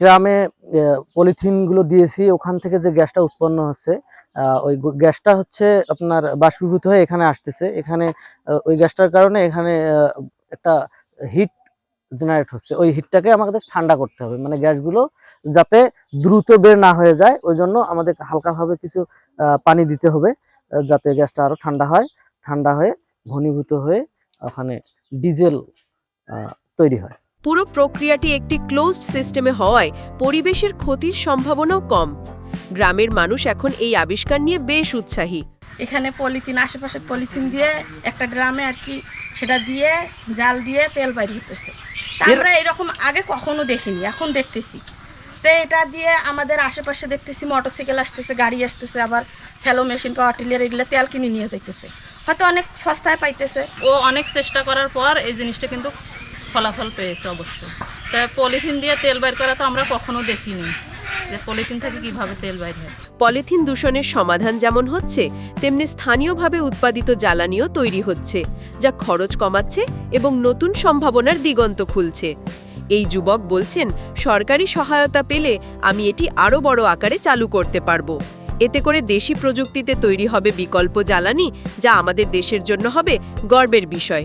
ড্রামে পলিথিনগুলো দিয়েছি, ওখান থেকে যে গ্যাসটা উৎপন্ন হচ্ছে ওই গ্যাসটা হচ্ছে আপনার বাষ্পীভূত হয়ে এখানে আসতেছে। এখানে ওই গ্যাসটার কারণে এখানে একটা হিট জেনারেট হচ্ছে। ওই হিটটাকে আমাদের ঠান্ডা করতে হবে। মানে গ্যাসগুলো যাতে দ্রুত বের না হয়ে যায়, ওই জন্য আমাদের হালকাভাবে কিছু পানি দিতে হবে যাতে গ্যাসটা আরও ঠান্ডা হয়, ঠান্ডা হয়ে ঘনীভূত হয়ে ওখানে ডিজেল তৈরি হয়। পুরো প্রক্রিয়াটি একটি ক্লোজড সিস্টেমে হওয়ায় পরিবেশের ক্ষতির সম্ভাবনাও কম। গ্রামের মানুষ এখন এই আবিষ্কার নিয়ে বেশ উৎসাহী। এখানে পলিথিন আশেপাশে পলিথিন দিয়ে একটা ড্রামে আর কি সেটা দিয়ে জাল দিয়ে তেল বাইর হতেছে আমরা এরকম আগে কখনো দেখিনি এখন দেখতেছি। তো এটা দিয়ে আমাদের আশেপাশে দেখতেছি মোটরসাইকেল আসতেছে গাড়ি আসতেছে আবার স্যালো মেশিন পাওয়ার টিলার এগুলো তেল কিনে নিয়ে যাইতেছে। হয়তো অনেক সস্তায় পাইতেছে। ও অনেক চেষ্টা করার পর এই জিনিসটা কিন্তু ফলাফল পেয়েছে অবশ্য তাই পলিথিন দিয়ে তেল বাইর করা তো আমরা কখনো দেখিনি। যে পলিথিন থেকে কীভাবে তেল বাইর হয়? পলিথিন দূষণের সমাধান যেমন হচ্ছে, তেমনি স্থানীয়ভাবে উৎপাদিত জ্বালানিও তৈরি হচ্ছে, যা খরচ কমাচ্ছে এবং নতুন সম্ভাবনার দিগন্ত খুলছে। এই যুবক বলছেন, সরকারি সহায়তা পেলে আমি এটি আরও বড় আকারে চালু করতে পারব। এতে করে দেশি প্রযুক্তিতে তৈরি হবে বিকল্প জ্বালানি, যা আমাদের দেশের জন্য হবে গর্বের বিষয়।